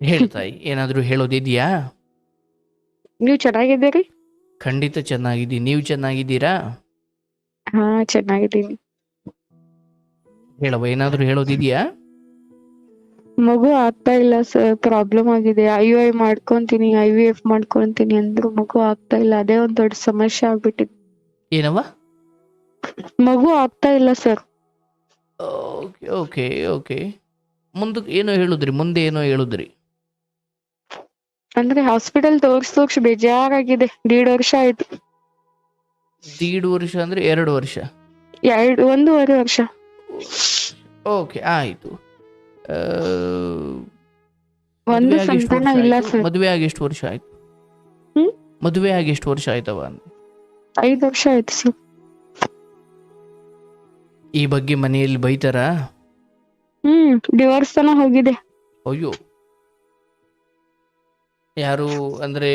ಹೇಳು ತಾಯಿ ಏನಾದರೂ ಹೇಳೋದಿದೆಯಾ? ನೀವು ಚೆನ್ನಾಗಿದ್ದೀರಿ? ಖಂಡಿತ ಚೆನ್ನಾಗಿದ್ದೀನಿ. ನೀವು ಚೆನ್ನಾಗಿದ್ದೀರಾ? ಹಾ ಚೆನ್ನಾಗಿದ್ದೀನಿ. ಹೇಳವ ಏನಾದರೂ ಹೇಳೋದಿದೆಯಾ? ಮಗು ಆಗ್ತಾ ಇಲ್ಲ ಸರ್ ಪ್ರಾಬ್ಲಮ್ ಆಗಿದೆ. ಐ ಯು ಐ ಮಾಡ್ಕೊಂತೀನಿ ಐ ವಿ ಎಫ್ ಮಾಡ್ಕೊಂತೀನಿ ಅಂದ್ರು ಮಗು ಆಗ್ತಾ ಇಲ್ಲ. ಅದೇ ಒಂದ್ ದೊಡ್ಡ ಸಮಸ್ಯೆ ಆಗ್ಬಿಟ್ಟಿದೆ. ಏನವ ಮಗು ಆಗ್ತಾ ಇಲ್ಲ ಸರ್. Okay okay okay. ಮುಂದಕ್ಕೆ ಏನೋ ಹೇಳಿದ್ರಿ ಮುಂದೆ ಏನೋ ಹೇಳಿದ್ರಿ. ಅಂದ್ರೆ ಹಾಸ್ಪಿಟಲ್ ತೋರ್ಸ್ ತೋರ್ಸ್ ಬೇಜಾರಾಗಿದೆ. ದೀಡ್ ವರ್ಷ ಆಯ್ತು. ದೀಡ್ ವರ್ಷ ಅಂದ್ರೆ ಎರಡು ವರ್ಷ? ಎರಡು ಒಂದೂವರೆ ವರ್ಷ. ಓಕೆ ಆಯ್ತು. ಒಂದು ಸಂತಾನ ಇಲ್ಲ ಸರ್. ಮದುವೆ ಆಗಿ ಎಷ್ಟು ವರ್ಷ ಆಯ್ತು? ಹ್ಮ್? ಮದುವೆ ಆಗಿ ಎಷ್ಟು ವರ್ಷ ಆಯ್ತವ? ಅಂತ ಐದ್ ವರ್ಷ ಆಯ್ತು ಸರ್. ಈ ಬಗ್ಗೆ ಮನೆಯಲ್ಲಿ ಬೈತಾರಾ? ಹ್ಮ್ ಡಿವೋರ್ಸ್ ತನ ಹೋಗಿದೆ. ಅಯ್ಯೋ. ಯಾರು ಅಂದ್ರೆ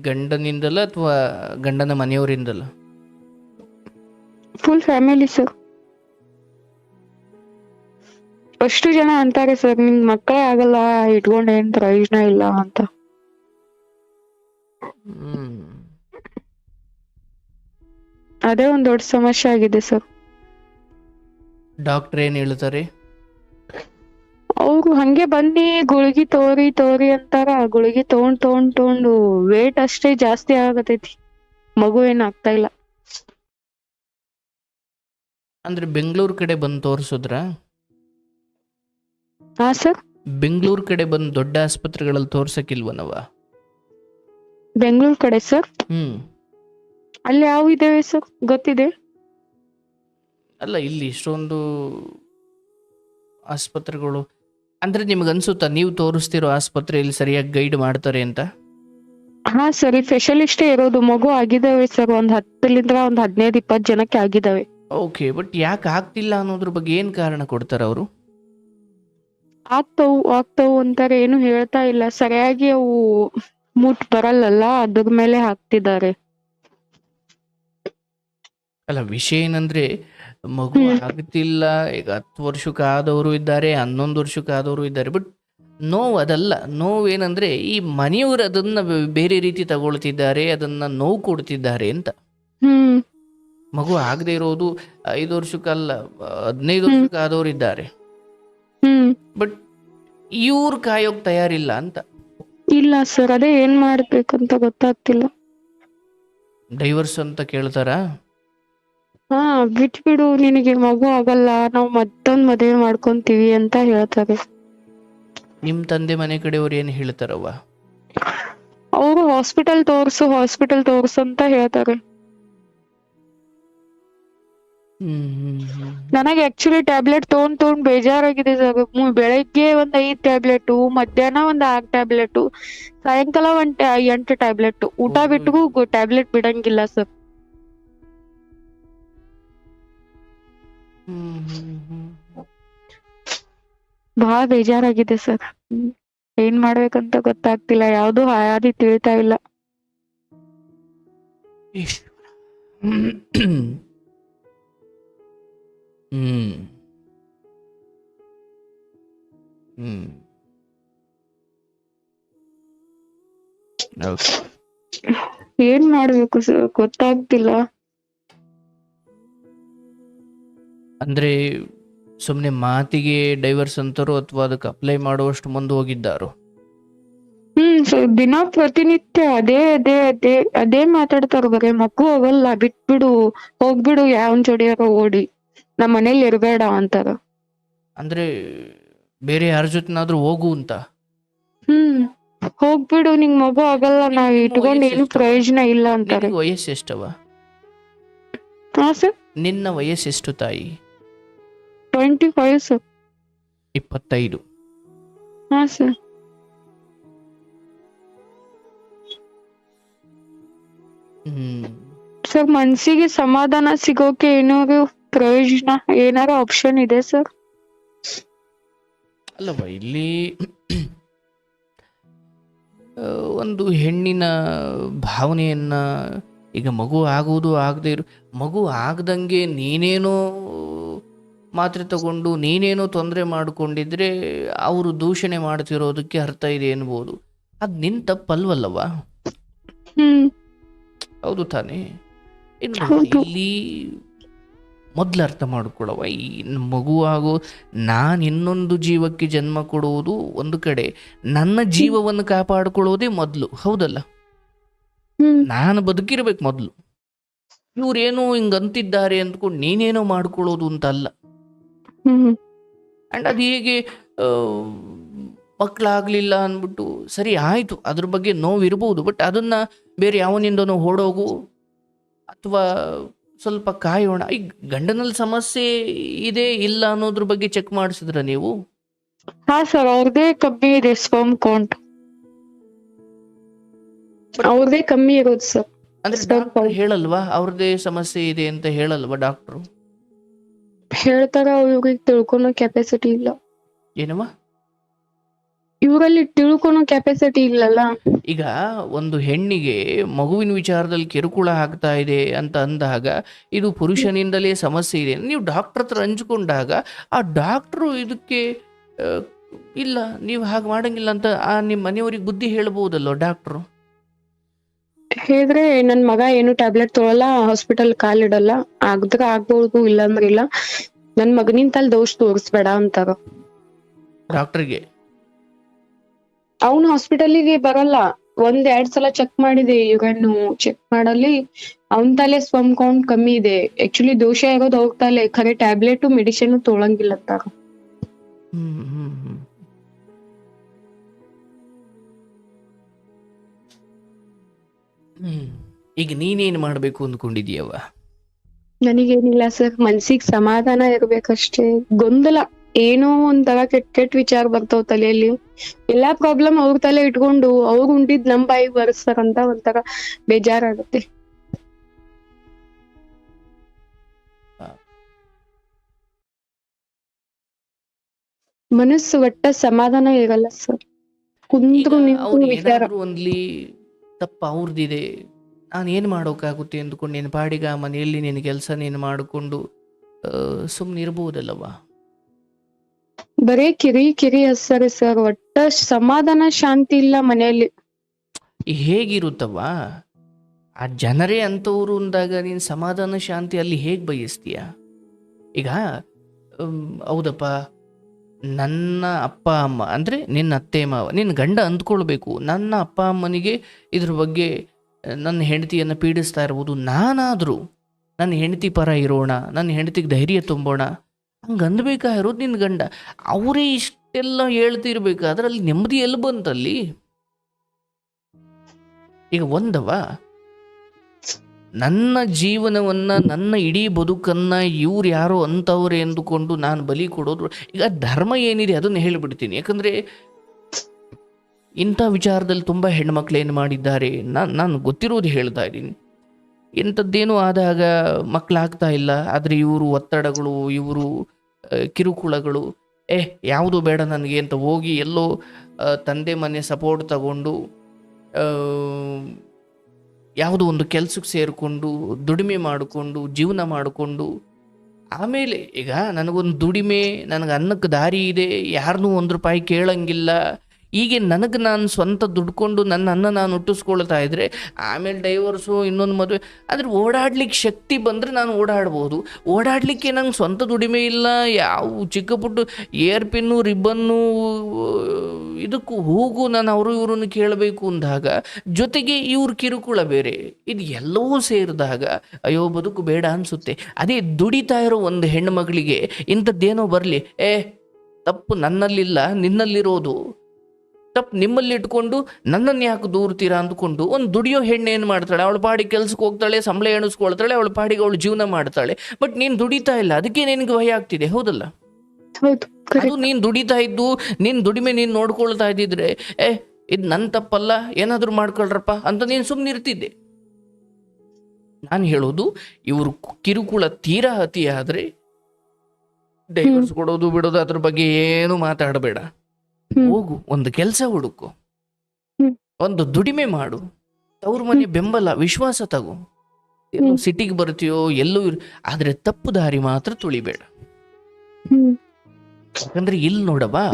ಗಂಡನಿಂದಲ ಅಥವಾ ಗಂಡನ ಮನೆಯವರಿಂದಲ ಫುಲ್ ಫ್ಯಾಮಿಲಿ ಸರ್ ಅಷ್ಟು ಜನ ಅಂತಾರೆ ಸರ್ ನಿಮ್ ಮಕ್ಕಳೇ ಆಗಲ್ಲ ಇಟ್ಕೊಂಡ್ ಏನ್ ಪ್ರಯೋಜನ ಇಲ್ಲ ಅಂತ. ಅದೇ ಒಂದ್ ದೊಡ್ಡ ಸಮಸ್ಯೆ ಆಗಿದೆ ಸರ್ ಡಾಕ್ಟರ್ ಏನ್ ಹೇಳ್ತಾರೆ? ಹಂಗೆ ಬನ್ನಿ ಗುಳಿಗಿ ತೋರಿ ತೋರಿ ಅಂತಾರ. ಗುಳಿಗಿ ತಗೊಂಡ್ ತಗೊಂಡ್ ತಗೊಂಡು ವೇಟ್ ಅಷ್ಟೇ ಜಾಸ್ತಿ ಆಗತೈತಿ. ಮಗು ಏನ್ ಆಗ್ತಾ ಇಲ್ಲ. ಅಂದ್ರೆ ಬೆಂಗಳೂರು ಕಡೆ ಬಂದು ತೋರಿಸಿದ್ರ? ಹಾ ಸರ್. ಬೆಂಗಳೂರು ಕಡೆ ಬಂದು ದೊಡ್ಡ ಆಸ್ಪತ್ರೆಗಳಲ್ಲಿ ತೋರ್ಸಕ್ಕಿಲ್ವನವ? ಬೆಂಗಳೂರು ಕಡೆ ಸರ್? ಹ್ಮ್. ಅಲ್ಲಿ ಯಾವ ಇದಾವೆ ಸರ್? ಗೊತ್ತಿದೆ. ಅಲ್ಲ ಇಲ್ಲಿ ಇಷ್ಟೊಂದು ಆಸ್ಪತ್ರೆಗಳು ಅಂದ್ರೆ ನಿಮ್ಗೆ ಅನ್ಸುತ್ತಾ ನೀವು ತೋರಿಸ್ತಿರೋ ಆಸ್ಪತ್ರೆಯಲ್ಲಿ ಸರಿಯಾಗಿ ಗೈಡ್ ಮಾಡ್ತಾರೆ ಅಂತ? ಹಾ ಸರಿ ಸ್ಪೆಷಲಿಸ್ಟೇ ಇರೋದು ಮಗು ಆಗಿದಾವೆ ಸರ್. ಒಂದ್ ಹತ್ತಲಿಂದ ಒಂದ್ ಹದಿನೈದು ಇಪ್ಪತ್ತು ಜನಕ್ಕೆ ಆಗಿದಾವೆ ಓಕೆ ಬಟ್ ಯಾಕೆ ಆಗ್ತಿಲ್ಲ ಅನ್ನೋದ್ರ ಬಗ್ಗೆ ಏನ್ ಕಾರಣ ಕೊಡ್ತಾರೆ ಅವರು? ಆಗ್ತವು ಆಗ್ತವು ಅಂತಾರೆ ಏನು ಹೇಳ್ತಾ ಇಲ್ಲ. ಸರಿಯಾಗಿ ಅವು ಮೂಟ್ ಬರಲ್ಲಲ್ಲ ಅದ್ರ ಮೇಲೆ ಹಾಕ್ತಿದ್ದಾರೆ. ಅಲ್ಲ ವಿಷಯ ಏನಂದ್ರೆ ಮಗು. ಆಗ್ತಿಲ್ಲ ಈಗ ಹತ್ತು ವರ್ಷಕ್ಕೆ ಆದವರು ಇದ್ದಾರೆ ಹನ್ನೊಂದು ವರ್ಷಕ್ಕೆ ಆದವರು ಇದ್ದಾರೆ ಬಟ್ ನೋವು ಅದಲ್ಲ ನೋವು ಏನಂದ್ರೆ ಈ ಮನೆಯವರು ಅದನ್ನ ಬೇರೆ ರೀತಿ ತಗೊಳ್ತಿದ್ದಾರೆ ಅದನ್ನ ನೋವು ಕೊಡ್ತಿದ್ದಾರೆ ಅಂತ. ಮಗು ಆಗದೆ ಇರೋದು ಐದು ವರ್ಷಕ್ಕಲ್ಲ ಹದಿನೈದು. ವರ್ಷಕ್ಕೆ ಆದವರು ಇದ್ದಾರೆ. ಬಟ್ ಇವ್ರು ಕಾಯೋಕ್ ತಯಾರಿಲ್ಲ ಅಂತ. ಇಲ್ಲ ಸರ್ ಅದೇ ಏನ್ ಮಾಡ್ಬೇಕಂತ ಗೊತ್ತಾಗ್ತಿಲ್ಲ. ಡೈವರ್ಸ್ ಅಂತ ಕೇಳ್ತಾರಾ? ಹಾ ಬಿಟ್ಬಿಡು ನಿನಗೆ ಮಗು ಆಗಲ್ಲ ನಾವು ಮತ್ತೊಂದ್ ಮದುವೆ ಮಾಡ್ಕೊಂತೀವಿ ಅಂತ ಹೇಳ್ತಾರೆ. ನಿಮ್ ತಂದೆ ಮನೆ ಕಡೆಯವ್ರು ಏನ್ ಹೇಳ್ತಾರವ್ವ? ಅವರು ಹಾಸ್ಪಿಟಲ್ ತೋರ್ಸು ಹಾಸ್ಪಿಟಲ್ ತೋರ್ಸು ಅಂತ ಹೇಳ್ತಾರೆ. ಹ್ಮ್ ಹ್ಮ್ ಹ್ಮ್. ನನಗೆ ಆಕ್ಚುಲಿ ಟ್ಯಾಬ್ಲೆಟ್ ತಗೊಂಡ್ ತಗೊಂಡ್ ಬೇಜಾರಾಗಿದೆ ಸರ್. ಬೆಳಗ್ಗೆ ಒಂದ್ ಐದ್ ಟ್ಯಾಬ್ಲೆಟ್ ಮಧ್ಯಾಹ್ನ ಒಂದ್ ಆರ್ ಟ್ಯಾಬ್ಲೆಟ್ ಸಾಯಂಕಾಲ ಒಂದ್ ಟ್ಯಾ- ಎಂಟು ಟ್ಯಾಬ್ಲೆಟ್ ಊಟ ಬಿಟ್ಟಿಗೂ ಬಿಟ್ಟು ಟ್ಯಾಬ್ಲೆಟ್ ಬಿಡಂಗಿಲ್ಲ ಸರ್. ಹ್ಮ್ ಹ್ಮ್ ಹ್ಮ್. ಬಹಳ ಬೇಜಾರಾಗಿದೆ ಸರ್. ಏನ್ ಮಾಡ್ಬೇಕಂತ ಗೊತ್ತಾಗ್ತಿಲ್ಲ. ಯಾವ್ದು ಹಾದಿ ತಿಳಿತಾ ಇಲ್ಲ. ಹ್ಮ್. ಹ್ಮ್. ಏನ್ ಮಾಡ್ಬೇಕು ಸರ್? ಗೊತ್ತಾಗ್ತಿಲ್ಲ. ಅಂದ್ರೆ ಸುಮ್ಮನೆ ಮಾತಿಗೆ ಡೈವರ್ಸ್ ಅಂತಾರೋ ಅಥವಾ ಅದಕ್ಕೆ ಅಪ್ಲೈ ಮಾಡುವಷ್ಟು ಮುಂದೆ ಹೋಗಿದ್ದಾರು? ಹ್ಮ್ ಸೊ ದಿನ ಪ್ರತಿನಿತ್ಯ ಅದೇ ಅದೇ ಅದೇ ಅದೇ ಮಾತಾಡ್ತಾರ ಬರೇ ಮಗು ಹೋಗಲ್ಲ ಬಿಟ್ಬಿಡು ಹೋಗ್ಬಿಡು ಯಾವನ್ ಜೋಡಿಯಾರ ಓಡಿ. ನಮ್ಮ ಮನೇಲಿ ಇರಬೇಡ ಅಂತಾರ. ಅಂದ್ರೆ ಬೇರೆ ಯಾರ ಜೊತೆನಾದ್ರೂ ಹೋಗು ಅಂತ? ಹ್ಮ್ ಹೋಗ್ಬಿಡು ನಿಂಗ್ ಮಗು ಆಗಲ್ಲ ನಾ ಇಟ್ಕೊಂಡ್ ಏನು ಪ್ರಯೋಜನ ಇಲ್ಲ ಅಂತಾರೆ. ವಯಸ್ಸು ಎಷ್ಟವ? ಹಾ ಸರ್? ನಿನ್ನ ವಯಸ್ಸೆಷ್ಟು ತಾಯಿ? ಟ್ವೆಂಟಿ ಫೈವ್ ಸರ್ ಇಪ್ಪತ್ತೈದು. ಹಾ ಸರ್ ಸರ್ ಮನಸ್ಸಿಗೆ ಸಮಾಧಾನ ಸಿಗೋಕೆ ಏನಾದ್ರು ಪ್ರಯೋಜನ ಏನಾರು ಆಪ್ಷನ್ ಇದೆ ಸರ್ ಅಲ್ಲವ ಇಲ್ಲಿ ಒಂದು ಹೆಣ್ಣಿನ ಭಾವನೆಯನ್ನ ಈಗ ಮಗು ಆಗುವುದು ಆಗದೆ ಇರು ಮಗು ಆಗದಂಗೆ ನೀನೇನೋ ಮಾತ್ರೆ ತಗೊಂಡು ನೀನೇನೋ ತೊಂದರೆ ಮಾಡಿಕೊಂಡಿದ್ರೆ ಅವರು ದೂಷಣೆ ಮಾಡ್ತಿರೋದಕ್ಕೆ ಅರ್ಥ ಇದೆ ಎನ್ಬೋದು. ಅದು ನಿನ್ ತಪ್ಪಲ್ವಲ್ಲವ ಹ್ಮ್. ಹೌದು ತಾನೇ. ಇನ್ನು ಇಲ್ಲಿ ಮೊದ್ಲು ಅರ್ಥ ಮಾಡ್ಕೊಳ್ಳವ ಈ ಮಗು ಹಾಗೂ ನಾನು ಇನ್ನೊಂದು ಜೀವಕ್ಕೆ ಜನ್ಮ ಕೊಡುವುದು ಒಂದು ಕಡೆ. ನನ್ನ ಜೀವವನ್ನು ಕಾಪಾಡಿಕೊಳ್ಳೋದೇ ಮೊದಲು. ಹೌದಲ್ಲ? ನಾನು ಬದುಕಿರ್ಬೇಕು ಮೊದಲು. ಇವ್ರೇನೋ ಹಿಂಗಂತಿದ್ದಾರೆ ಅಂದ್ಕೊಂಡು ನೀನೇನೋ ಮಾಡ್ಕೊಳ್ಳೋದು ಅಂತ ಅಲ್ಲ ಹ್ಮ್ ಆ್ಯಂಡ್ ಅದು ಹೇಗೆ ಮಕ್ಕಳಾಗಲಿಲ್ಲ ಅಂದ್ಬಿಟ್ಟು ಸರಿ ಆಯಿತು ಅದ್ರ ಬಗ್ಗೆ ನೋವಿರ್ಬೋದು ಬಟ್ ಅದನ್ನು ಬೇರೆ ಯಾವನಿಂದನೋ ಓಡೋಗು ಅಥವಾ ಸ್ವಲ್ಪ ಕಾಯೋಣ. ಈ ಗಂಡನಲ್ಲಿ ಸಮಸ್ಯೆ ಇದೆ ಇಲ್ಲ ಅನ್ನೋದ್ರ ಬಗ್ಗೆ ಚೆಕ್ ಮಾಡಿಸಿದ್ರ ನೀವು? ಹಾ ಸರ್ ಅವ್ರದೇ ಕಮ್ಮಿ ಇದೆ ಸ್ಪರ್ಮ್ ಕೌಂಟ್ ಅವ್ರದೇ ಕಮ್ಮಿ ಇರೋದು ಸರ್. ಅಂದ್ರೆ ಹೇಳಲ್ವಾ ಅವ್ರದೇ ಸಮಸ್ಯೆ ಇದೆ ಅಂತ ಹೇಳಲ್ವಾ ಡಾಕ್ಟ್ರು ಹೇಳ್ತಾರ ಇವ್ರಿಗೆ ತಿಳ್ಕೊಳೋ ಕೆಪಾಸಿಟಿ ಇಲ್ಲ. ಏನವ ಇವರಲ್ಲಿ ತಿಳ್ಕೊಳೋ ಕೆಪಾಸಿಟಿ ಇಲ್ಲಲ್ಲ. ಈಗ ಒಂದು ಹೆಣ್ಣಿಗೆ ಮಗುವಿನ ವಿಚಾರದಲ್ಲಿ ಕಿರುಕುಳ ಆಗ್ತಾ ಇದೆ ಅಂತ ಅಂದಾಗ ಇದು ಪುರುಷನಿಂದಲೇ ಸಮಸ್ಯೆ ಇದೆ. ನೀವು ಡಾಕ್ಟರ್ ಹತ್ರ ಹಂಚ್ಕೊಂಡಾಗ ಆ ಡಾಕ್ಟ್ರು ಇದಕ್ಕೆ ಆ, ಇಲ್ಲ ನೀವು ಹಾಗೆ ಮಾಡಂಗಿಲ್ಲ ಅಂತ ಆ ನಿಮ್ಮ ಮನೆಯವ್ರಿಗೆ ಬುದ್ಧಿ ಹೇಳ್ಬೋದಲ್ಲೋ ಡಾಕ್ಟ್ರು ಹೇಳಿದ್ರೆ ನನ್ ಮಗ ಏನು ಟ್ಯಾಬ್ಲೆಟ್ ತೊಗೊಳಲ್ಲ ಹಾಸ್ಪಿಟಲ್ ಕಾಲಿಡಲ್ಲ ಆಗದ್ರ ಆಗ್ಬೋದು ಇಲ್ಲ ಅಂದ್ರೆ ಇಲ್ಲ ನನ್ ಮಗನಿನ್ ತಲ್ ದೋಷ ತೋರಿಸ್ಬೇಡ ಅಂತಾರ. ಡಾಕ್ಟರ್ಗೆ? ಅವ್ನು ಹಾಸ್ಪಿಟಲಿಗೆ ಬರಲ್ಲ. ಒಂದ್ ಎರಡ್ ಸಲ ಚೆಕ್ ಮಾಡಿದೆ ಇವ್ರನ್ನು ಚೆಕ್ ಮಾಡಲ್ಲಿ ಅವನ್ ತಲೆ ಸ್ವಮ್ ಕೌಂಟ್ ಕಮ್ಮಿ ಇದೆ. ಆಕ್ಚುಲಿ ದೋಷ ಇರೋದು ಅವ್ರ ತಲೆ. ಖರೆ ಟ್ಯಾಬ್ಲೆಟ್ ಮೆಡಿಸಿನ್ ತೊಳಂಗಿಲ್ಲ ಅಂತಾರ. ಹ್ಮ್ ಹ್ಮ್ ಹ್ಮ್. ಈಗ ನೀನೇನು ಮಾಡಬೇಕು ಅಂದ್ಕೊಂಡಿದೀಯವ ನನಗೇನಿಲ್ಲ ಸರ್ ಮನ್ಸಿಗೆ ಸಮಾಧಾನ ಇರ್ಬೇಕಷ್ಟೇ. ಗೊಂದಲ. ಏನೋ ಒಂಥರ ಕೆಟ್ಟ ಕೆಟ್ಟ ವಿಚಾರ ಬರ್ತಾವ್ ತಲೆಯಲ್ಲಿ. ಎಲ್ಲಾ ಪ್ರಾಬ್ಲಮ್ ಅವ್ರ ತಲೆ ಇಟ್ಕೊಂಡು ಅವ್ರು ಉಂಡಿದ್ ನಮ್ ಬಾಯಿಗೆ ಬರ್ಸ್ತಾರಂತ ಒಂಥರ ಬೇಜಾರಾಗುತ್ತೆ. ಮನಸ್ಸು ಒಟ್ಟ ಸಮಾಧಾನ ಇರಲ್ಲ ಸರ್. ಕುಂದ್ರು ನಿಂತು ವಿಚಾರ. ಒಂದ್ಲಿ ತಪ್ಪ ಅವ್ರದ್ದಿದೆ ನಾನು ಏನು ಮಾಡೋಕ್ಕಾಗುತ್ತೆ ಅಂದ್ಕೊಂಡು ನೀನು ಬಾಡಿಗ ಮನೆಯಲ್ಲಿ ನಿನ್ನ ಕೆಲಸ ನೀನು ಮಾಡಿಕೊಂಡು ಸುಮ್ಮನೆ ಇರ್ಬೋದಲ್ಲವ ಬರೇ ಕಿರಿ ಕಿರಿ ಸರಿ ಸರ್ ಒಟ್ಟ ಸಮಾಧಾನ ಶಾಂತಿ ಇಲ್ಲ ಮನೆಯಲ್ಲಿ. ಹೇಗಿರುತ್ತವ ಆ ಜನರೇ ಅಂಥವ್ರು ಅಂದಾಗ ನೀನು ಸಮಾಧಾನ ಶಾಂತಿ ಅಲ್ಲಿ ಹೇಗೆ ಬಯಸ್ತೀಯ? ಈಗ ಹೌದಪ್ಪ. ನನ್ನ ಅಪ್ಪ ಅಮ್ಮ, ಅಂದರೆ ನಿನ್ನ ಅತ್ತೆ ಮಾವ, ನಿನ್ನ ಗಂಡ ಅಂದ್ಕೊಳ್ಬೇಕು. ನನ್ನ ಅಪ್ಪ ಅಮ್ಮನಿಗೆ ಇದ್ರ ಬಗ್ಗೆ ನನ್ನ ಹೆಂಡತಿಯನ್ನು ಪೀಡಿಸ್ತಾ ಇರ್ಬೋದು ನಾನಾದರೂ, ನನ್ನ ಹೆಂಡತಿ ಪರ ಇರೋಣ, ನನ್ನ ಹೆಂಡತಿಗೆ ಧೈರ್ಯ ತುಂಬೋಣ ಹಂಗೆ ಅಂದ್ಬೇಕಾಗಿರೋದು ನಿನ್ನ ಗಂಡ? ಅವರೇ ಇಷ್ಟೆಲ್ಲ ಹೇಳ್ತಿರ್ಬೇಕಾದ್ರೆ ಅಲ್ಲಿ ನೆಮ್ಮದಿ ಎಲ್ಲಿ ಬಂತಲ್ಲಿ? ಈಗ ಒಂದವ ನನ್ನ ಜೀವನವನ್ನು, ನನ್ನ ಇಡೀ ಬದುಕನ್ನು ಇವ್ರು ಯಾರೋ ಅಂಥವ್ರೆ ಎಂದುಕೊಂಡು ನಾನು ಬಲಿ ಕೊಡೋದು, ಈಗ ಧರ್ಮ ಏನಿದೆ ಅದನ್ನು ಹೇಳಿಬಿಡ್ತೀನಿ. ಯಾಕಂದರೆ ಇಂಥ ವಿಚಾರದಲ್ಲಿ ತುಂಬ ಹೆಣ್ಮಕ್ಳು ಏನು ಮಾಡಿದ್ದಾರೆ? ನಾನು ನಾನು ಗೊತ್ತಿರೋದು ಹೇಳ್ತಾ ಇದ್ದೀನಿ. ಇಂಥದ್ದೇನು ಆದಾಗ ಮಕ್ಕಳಾಗ್ತಾ ಇಲ್ಲ. ಆದರೆ ಇವರು ಒತ್ತಡಗಳು, ಇವರು ಕಿರುಕುಳಗಳು, ಏ, ಯಾವುದು ಬೇಡ ನನಗೆ ಅಂತ ಹೋಗಿ ಎಲ್ಲೋ ತಂದೆ ಮನೆ ಸಪೋರ್ಟ್ ತಗೊಂಡು ಯಾವುದೋ ಒಂದು ಕೆಲಸಕ್ಕೆ ಸೇರಿಕೊಂಡು, ದುಡಿಮೆ ಮಾಡಿಕೊಂಡು, ಜೀವನ ಮಾಡಿಕೊಂಡು, ಆಮೇಲೆ ಈಗ ನನಗೊಂದು ದುಡಿಮೆ, ನನಗೆ ಅನ್ನಕ್ಕೆ ದಾರಿ ಇದೆ, ಯಾರನ್ನೂ ಒಂದು ರೂಪಾಯಿ ಕೇಳಂಗಿಲ್ಲ ಹೀಗೆ ನನಗೆ ನಾನು ಸ್ವಂತ ದುಡ್ಕೊಂಡು ನನ್ನ ಅನ್ನ ನಾನು ಹುಟ್ಟಿಸ್ಕೊಳ್ತಾ ಇದ್ದರೆ ಆಮೇಲೆ ಡೈವರ್ಸು ಇನ್ನೊಂದು ಮದುವೆ, ಆದರೆ ಓಡಾಡ್ಲಿಕ್ಕೆ ಶಕ್ತಿ ಬಂದರೆ ನಾನು ಓಡಾಡ್ಬೋದು. ಓಡಾಡಲಿಕ್ಕೆ ನಂಗೆ ಸ್ವಂತ ದುಡಿಮೆ ಇಲ್ಲ, ಯಾವ ಚಿಕ್ಕ ಪುಟ್ಟು ಏರ್ ಪಿನ್ನು, ರಿಬ್ಬನ್ನು, ಇದಕ್ಕೂ ಹೋಗು ನಾನು ಅವರು ಇವರನ್ನು ಕೇಳಬೇಕು ಅಂದಾಗ, ಜೊತೆಗೆ ಇವ್ರ ಕಿರುಕುಳ ಬೇರೆ, ಇದು ಎಲ್ಲವೂ ಸೇರಿದಾಗ, ಅಯ್ಯೋ ಬದುಕು ಬೇಡ ಅನಿಸುತ್ತೆ. ಅದೇ ದುಡಿತಾ ಇರೋ ಒಂದು ಹೆಣ್ಣು ಮಗಳಿಗೆ ಇಂಥದ್ದೇನೋ ಬರಲಿ, ಏ, ತಪ್ಪು ನನ್ನಲ್ಲಿಲ್ಲ, ನಿನ್ನಲ್ಲಿರೋದು. ತಪ್ಪು ನಿಮ್ಮಲ್ಲಿ ಇಟ್ಕೊಂಡು ನನ್ನನ್ನು ಯಾಕೆ ದೂರ್ತೀರಾ ಅಂದ್ಕೊಂಡು ಒಂದು ದುಡಿಯೋ ಹೆಣ್ಣು ಏನು ಮಾಡ್ತಾಳೆ? ಅವಳ ಪಾಡಿ ಕೆಲ್ಸಕ್ಕೆ ಹೋಗ್ತಾಳೆ ಸಂಬಳ ಎಣಿಸ್ಕೊಳ್ತಾಳೆ ಅವಳ ಪಾಡಿಗೆ ಅವಳು ಜೀವನ ಮಾಡ್ತಾಳೆ. ಬಟ್ ನೀನು ದುಡಿತಾ ಇಲ್ಲ. ಅದಕ್ಕೆ ನಿನಗೆ ಭಯ ಆಗ್ತಿದೆ. ಹೌದಲ್ಲ? ಹೌದು ಅದು ನೀನು ದುಡಿತಾ ಇದ್ದು ನಿನ್ನ ದುಡಿಮೆ ನೀನು ನೋಡ್ಕೊಳ್ತಾ ಇದ್ದಿದ್ರೆ ಏ ಇದು ನನ್ನ ತಪ್ಪಲ್ಲ ಏನಾದರೂ ಮಾಡ್ಕೊಳ್ರಪ್ಪ ಅಂತ ನೀನು ಸುಮ್ಮನೆ ಇರ್ತಿದ್ದೆ. ನಾನು ಹೇಳೋದು ಇವರು ಕಿರುಕುಳ ತೀರಾ ಅತಿಯಾದರೆ ಡೈವರ್ಸ್ ಕೊಡೋದು ಬಿಡೋದು ಅದ್ರ ಬಗ್ಗೆ ಏನು ಮಾತಾಡಬೇಡ. ಹೋಗು ಒಂದು ಕೆಲಸ ಹುಡುಕು. ಒಂದು ದುಡಿಮೆ ಮಾಡು. ಅವ್ರ ಮನೆ ಬೆಂಬಲ ವಿಶ್ವಾಸ ತಗೋ. ಸಿಟಿಗೆ ಬರ್ತೀಯೋ ಎಲ್ಲೂ ಆದ್ರೆ ತಪ್ಪು ದಾರಿ ಮಾತ್ರ ತುಳಿಬೇಡ. ಯಾಕಂದ್ರೆ ಇಲ್ಲಿ ನೋಡವಾ.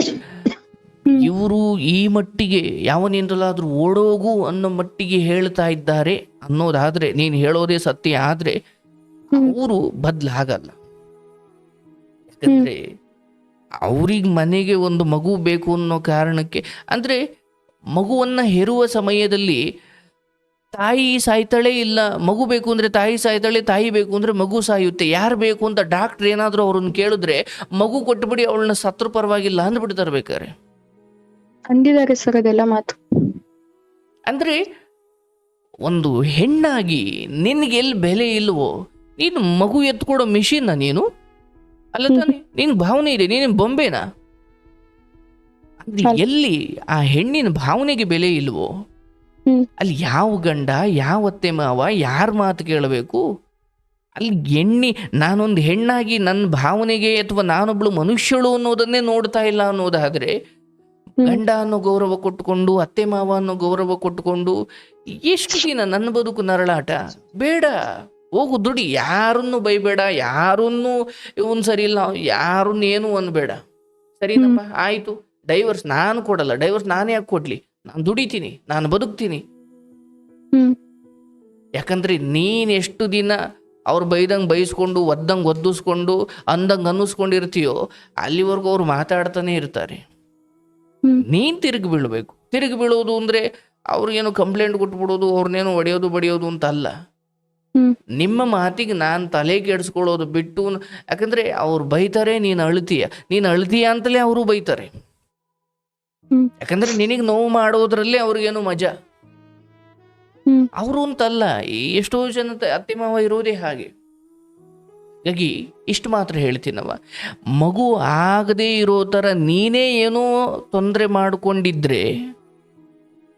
ಇವರು ಈ ಮಟ್ಟಿಗೆ ಯಾವನಿಂದಲಾದ್ರೂ ಓಡೋಗು ಅನ್ನೋ ಮಟ್ಟಿಗೆ ಹೇಳ್ತಾ ಇದ್ದಾರೆ ಅನ್ನೋದಾದ್ರೆ ನೀನು ಹೇಳೋದೇ ಸತ್ಯ ಆದ್ರೆ. ಅವರು ಬದ್ಲಾಗಲ್ಲ. ಯಾಕಂದ್ರೆ ಅವ್ರಿಗೆ ಮನೆಗೆ ಒಂದು ಮಗು ಬೇಕು ಅನ್ನೋ ಕಾರಣಕ್ಕೆ ಅಂದರೆ ಮಗುವನ್ನು ಹೆರುವ ಸಮಯದಲ್ಲಿ ತಾಯಿ ಸಾಯ್ತಾಳೆ ಇಲ್ಲ ಮಗು ಬೇಕು ಅಂದರೆ ತಾಯಿ ಸಾಯ್ತಾಳೆ ತಾಯಿ ಬೇಕು ಅಂದರೆ ಮಗು ಸಾಯುತ್ತೆ ಯಾರು ಬೇಕು ಅಂತ ಡಾಕ್ಟ್ರ್ ಏನಾದರೂ ಅವ್ರನ್ನ ಕೇಳಿದ್ರೆ ಮಗು ಕೊಟ್ಟುಬಿಡಿ ಅವಳನ್ನ ಸತ್ರು ಪರವಾಗಿಲ್ಲ ಅಂದ್ಬಿಡ್ತಾರೆ ಬೇಕಾರೆ ಅಂದಿದ್ದಾರೆ ಸರ್ ಅದೆಲ್ಲ ಮಾತು. ಅಂದರೆ ಒಂದು ಹೆಣ್ಣಾಗಿ ನಿನಗೆಲ್ಲಿ ಬೆಲೆ ಇಲ್ವೋ ನೀನು ಮಗು ಎತ್ಕೊಡೋ ಮಿಷಿನ್ನ ನೀನು? ಅಲ್ಲ ತಾನೆ ನಿನ್ ಭಾವನೆ ಇದೆ ನೀನು ಬೊಂಬೆನಾ. ಎಲ್ಲಿ ಆ ಹೆಣ್ಣಿನ ಭಾವನೆಗೆ ಬೆಲೆ ಇಲ್ವೋ. ಅಲ್ಲಿ ಯಾವ ಗಂಡ ಯಾವ ಅತ್ತೆ ಮಾವ ಯಾರ ಮಾತು ಕೇಳಬೇಕು ಅಲ್ಲಿ ಎಣ್ಣಿ ನಾನೊಂದು ಹೆಣ್ಣಾಗಿ ನನ್ನ ಭಾವನೆಗೆ ಅಥವಾ ನಾನೊಬ್ಳು ಮನುಷ್ಯಳು ಅನ್ನೋದನ್ನೇ ನೋಡ್ತಾ ಇಲ್ಲ ಅನ್ನೋದಾದ್ರೆ. ಗಂಡ ಅನ್ನೋ ಗೌರವ ಕೊಟ್ಟುಕೊಂಡು ಅತ್ತೆ ಮಾವ ಅನ್ನೋ ಗೌರವ ಕೊಟ್ಟುಕೊಂಡು ಎಷ್ಟು ದಿನ ನನ್ನ ಬದುಕು ನರಳಾಟ ಬೇಡ ಹೋಗು ದುಡಿ ಯಾರನ್ನು ಬೈಬೇಡ ಯಾರನ್ನು ಇವನು ಸರಿ ಇಲ್ಲ ಯಾರನ್ನು ಏನು ಅನ್ಬೇಡ. ಸರಿನಪ್ಪ ಆಯ್ತು. ಡೈವರ್ಸ್ ನಾನು ಕೊಡಲ್ಲ ಡೈವರ್ಸ್ ನಾನೇ ಯಾಕೆ ಕೊಡ್ಲಿ? ನಾನು ದುಡಿತೀನಿ ನಾನು ಬದುಕ್ತೀನಿ. ಹ್ಮ್. ಯಾಕಂದ್ರೆ ನೀನ್ ಎಷ್ಟು ದಿನ ಅವ್ರು ಬೈದಂಗೆ ಬೈಸ್ಕೊಂಡು ಒದ್ದಂಗೆ ಒದ್ದಿಸ್ಕೊಂಡು ಅಂದಂಗೆ ಅನ್ನಿಸ್ಕೊಂಡಿರ್ತೀಯೋ ಅಲ್ಲಿವರೆಗೂ ಅವ್ರು ಮಾತಾಡ್ತಾನೆ ಇರ್ತಾರೆ. ನೀನು ತಿರುಗಿ ಬೀಳ್ಬೇಕು. ತಿರುಗಿ ಬೀಳೋದು ಅಂದ್ರೆ ಅವ್ರಿಗೇನು ಕಂಪ್ಲೇಂಟ್ ಕೊಟ್ಬಿಡೋದು ಅವ್ರನ್ನೇನು ಒಡೆಯೋದು ಬಡಿಯೋದು ಅಂತ ಅಲ್ಲ. ನಿಮ್ಮ ಮಾತಿಗೆ ನಾನು ತಲೆ ಕೆಡಿಸ್ಕೊಳ್ಳೋದು ಬಿಟ್ಟು ಯಾಕಂದ್ರೆ ಅವ್ರು ಬೈತಾರೆ ನೀನು ಅಳ್ತೀಯ. ನೀನು ಅಳ್ತೀಯ ಅಂತಲೇ ಅವರು ಬೈತಾರೆ. ಯಾಕಂದ್ರೆ ನಿನಗೆ ನೋವು ಮಾಡೋದ್ರಲ್ಲೇ ಅವ್ರಿಗೇನು ಮಜಾ? ಅವ್ರು ಅಂತಲ್ಲ ಎಷ್ಟೋ ಜನ ಅತ್ತೆ ಮಾವ ಇರೋದೇ ಹಾಗೆ. ಹಾಗಾಗಿ ಇಷ್ಟು ಮಾತ್ರ ಹೇಳ್ತೀನವ ಮಗು ಆಗದೇ ಇರೋ ಥರ ನೀನೇ ಏನೋ ತೊಂದರೆ ಮಾಡಿಕೊಂಡಿದ್ರೆ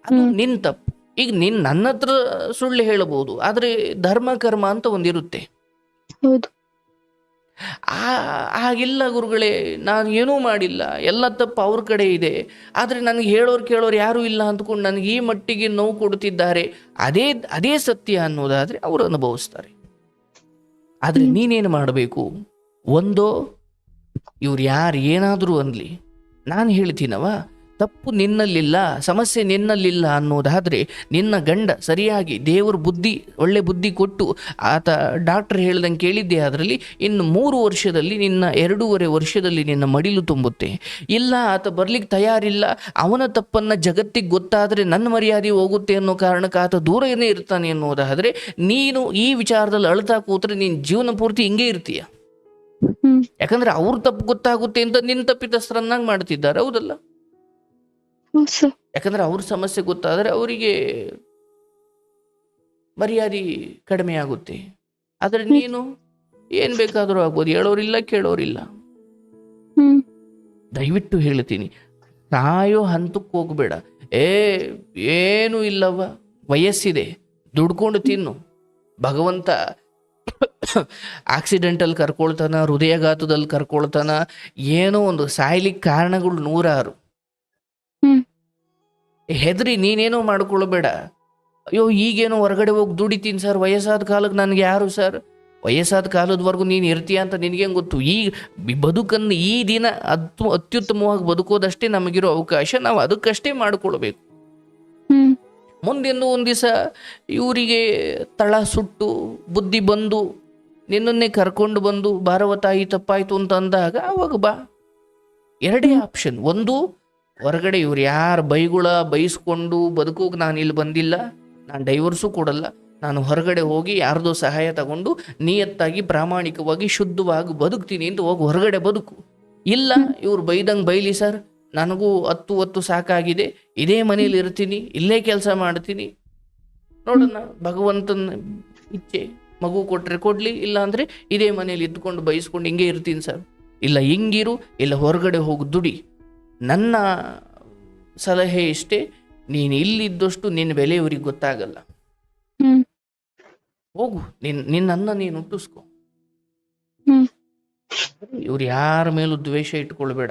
ಅದು. ನಿನ್ ತಪ್ಪು. ಈಗ ನೀನ್ ನನ್ನ ಹತ್ರ ಸುಳ್ಳು ಹೇಳಬಹುದು ಆದ್ರೆ ಧರ್ಮ ಕರ್ಮ ಅಂತ ಒಂದಿರುತ್ತೆ. ಹೌದು. ಆ ಹಾಗಿಲ್ಲ ಗುರುಗಳೇ ನಾನು ಏನೂ ಮಾಡಿಲ್ಲ ಎಲ್ಲ ತಪ್ಪು ಅವ್ರ ಕಡೆ ಇದೆ ಆದರೆ ನನಗೆ ಹೇಳೋರು ಕೇಳೋರು ಯಾರೂ ಇಲ್ಲ ಅಂದ್ಕೊಂಡು ನನಗೆ ಈ ಮಟ್ಟಿಗೆ ನೋವು ಕೊಡುತ್ತಿದ್ದಾರೆ ಅದೇ ಅದೇ ಸತ್ಯ ಅನ್ನೋದಾದರೆ ಅವರು ಅನುಭವಿಸ್ತಾರೆ. ಆದರೆ. ನೀನೇನು ಮಾಡಬೇಕು? ಒಂದೋ ಇವ್ರು ಯಾರು ಏನಾದರೂ ಅನ್ಲಿ. ನಾನು ಹೇಳ್ತೀನವ? ತಪ್ಪು ನಿನ್ನಲ್ಲಿಲ್ಲ ಸಮಸ್ಯೆ ನಿನ್ನಲ್ಲಿಲ್ಲ ಅನ್ನೋದಾದರೆ ನಿನ್ನ ಗಂಡ ಸರಿಯಾಗಿ ದೇವರು ಬುದ್ಧಿ ಒಳ್ಳೆ ಬುದ್ಧಿ ಕೊಟ್ಟು ಆತ ಡಾಕ್ಟರ್ ಹೇಳ್ದಂಗೆ ಕೇಳಿದ್ದೆ. ಅದರಲ್ಲಿ ಇನ್ನು ಮೂರು ವರ್ಷದಲ್ಲಿ ನಿನ್ನ ಎರಡೂವರೆ ವರ್ಷದಲ್ಲಿ ನಿನ್ನ ಮಡಿಲು ತುಂಬುತ್ತೆ. ಇಲ್ಲ ಆತ ಬರ್ಲಿಕ್ಕೆ ತಯಾರಿಲ್ಲ. ಅವನ ತಪ್ಪನ್ನು ಜಗತ್ತಿಗೆ ಗೊತ್ತಾದರೆ ನನ್ನ ಮರ್ಯಾದೆ ಹೋಗುತ್ತೆ ಅನ್ನೋ ಕಾರಣಕ್ಕೆ ಆತ ದೂರನೇ ಇರ್ತಾನೆ ಅನ್ನೋದಾದರೆ ನೀನು ಈ ವಿಚಾರದಲ್ಲಿ ಅಳ್ತಾ ಕೂತ್ರೆ ನೀನು ಜೀವನ ಪೂರ್ತಿ ಹಿಂಗೆ ಇರ್ತೀಯ. ಯಾಕಂದ್ರೆ ಅವ್ರ ತಪ್ಪು ಗೊತ್ತಾಗುತ್ತೆ ಅಂತ ನಿನ್ನ ತಪ್ಪಿತಸ್ಥರನ್ನಾಗಿ ಮಾಡ್ತಿದ್ದಾರೆ ಹೌದಲ್ಲ? ಯಾಕಂದ್ರೆ ಅವ್ರ ಸಮಸ್ಯೆ ಗೊತ್ತಾದ್ರೆ ಅವರಿಗೆ ಮರ್ಯಾದೆ ಕಡಿಮೆ ಆಗುತ್ತೆ. ಆದ್ರೆ ನೀನು ಏನ್ ಬೇಕಾದರೂ ಆಗ್ಬೋದು. ಹೇಳೋರಿಲ್ಲ ಕೇಳೋರಿಲ್ಲ. ಹ್ಮ್. ದಯವಿಟ್ಟು ಹೇಳ್ತೀನಿ. ನಾಯೋ ಹಂತಕ್ಕೆ ಹೋಗ್ಬೇಡ. ಏ ಏನು ಇಲ್ಲವ ವಯಸ್ಸಿದೆ. ದುಡ್ಕೊಂಡು ತಿನ್ನು. ಭಗವಂತ ಆಕ್ಸಿಡೆಂಟಲ್ಲಿ ಕರ್ಕೊಳ್ತಾನ ಹೃದಯಘಾತದಲ್ಲಿ ಕರ್ಕೊಳ್ತಾನ ಏನೋ ಒಂದು ಸಾಯ್ಲಿಕ್ಕೆ ಕಾರಣಗಳು ನೂರಾರು. ಹೆದರಿ ನೀನೇನೋ ಮಾಡ್ಕೊಳ್ಬೇಡ. ಅಯ್ಯೋ ಈಗೇನೋ ಹೊರಗಡೆ ಹೋಗಿ ದುಡಿತೀನಿ ಸರ್ ವಯಸ್ಸಾದ ಕಾಲಕ್ಕೆ ನನಗೆ ಯಾರು ಸರ್? ವಯಸ್ಸಾದ ಕಾಲದವರೆಗೂ ನೀನು ಇರ್ತೀಯ ಅಂತ ನಿನಗೇನು ಗೊತ್ತು? ಈ ಬದುಕನ್ನು ಈ ದಿನ ಅತ್ ಅತ್ಯುತ್ತಮವಾಗಿ ಬದುಕೋದಷ್ಟೇ ನಮಗಿರೋ ಅವಕಾಶ ನಾವು ಅದಕ್ಕಷ್ಟೇ ಮಾಡಿಕೊಳ್ಬೇಕು. ಮುಂದೆಂದು ಒಂದು ದಿವಸ ಇವರಿಗೆ ತಳ ಸುಟ್ಟು ಬುದ್ಧಿ ಬಂದು ನಿನ್ನನ್ನೇ ಕರ್ಕೊಂಡು ಬಂದು ಭಾರವತಾಯಿ ತಾಯಿ ತಪ್ಪಾಯ್ತು ಅಂತ ಅಂದಾಗ ಅವಾಗ ಬಾ. ಎರಡೇ ಆಪ್ಷನ್. ಒಂದು ಹೊರಗಡೆ ಇವ್ರು ಯಾರು ಬೈಗುಳ ಬೈಸ್ಕೊಂಡು ಬದುಕೋಕೆ ನಾನು ಇಲ್ಲಿ ಬಂದಿಲ್ಲ, ನಾನು ಡೈವರ್ಸು ಕೊಡಲ್ಲ, ನಾನು ಹೊರಗಡೆ ಹೋಗಿ ಯಾರ್ದೋ ಸಹಾಯ ತಗೊಂಡು ನಿಯತ್ತಾಗಿ ಪ್ರಾಮಾಣಿಕವಾಗಿ ಶುದ್ಧವಾಗಿ ಬದುಕ್ತೀನಿ ಅಂತ ಹೋಗಿ ಹೊರಗಡೆ ಬದುಕು. ಇಲ್ಲ, ಇವ್ರು ಬೈದಂಗೆ ಬೈಲಿ ಸರ್, ನನಗೂ ಹತ್ತು ಹೊತ್ತು ಸಾಕಾಗಿದೆ, ಇದೇ ಮನೇಲಿ ಇರ್ತೀನಿ, ಇಲ್ಲೇ ಕೆಲಸ ಮಾಡ್ತೀನಿ. ನೋಡೋಣ ಭಗವಂತನ ಇಚ್ಛೆ, ಮಗು ಕೊಟ್ಟರೆ ಕೊಡಲಿ, ಇಲ್ಲ ಅಂದ್ರೆ ಇದೇ ಮನೇಲಿ ಇದ್ಕೊಂಡು ಬೈಸ್ಕೊಂಡು ಹಿಂಗೆ ಇರ್ತೀನಿ ಸರ್. ಇಲ್ಲ, ಹಿಂಗಿರು, ಇಲ್ಲ, ಹೊರಗಡೆ ಹೋಗಿ ದುಡಿ. ನನ್ನ ಸಲಹೆ ಇಷ್ಟೇ ನೀನು ಇಲ್ಲಿದ್ದಷ್ಟು ನಿನ್ನ ಬೆಲೆ ಇವ್ರಿಗೆ ಗೊತ್ತಾಗಲ್ಲ. ಹೋಗು ನಿನ್ ನಿನ್ನನ್ನ ನೀನು ಹುಟ್ಟಿಸ್ಕೊ. ಇವ್ರು ಯಾರ ಮೇಲೂ ದ್ವೇಷ ಇಟ್ಕೊಳ್ಬೇಡ.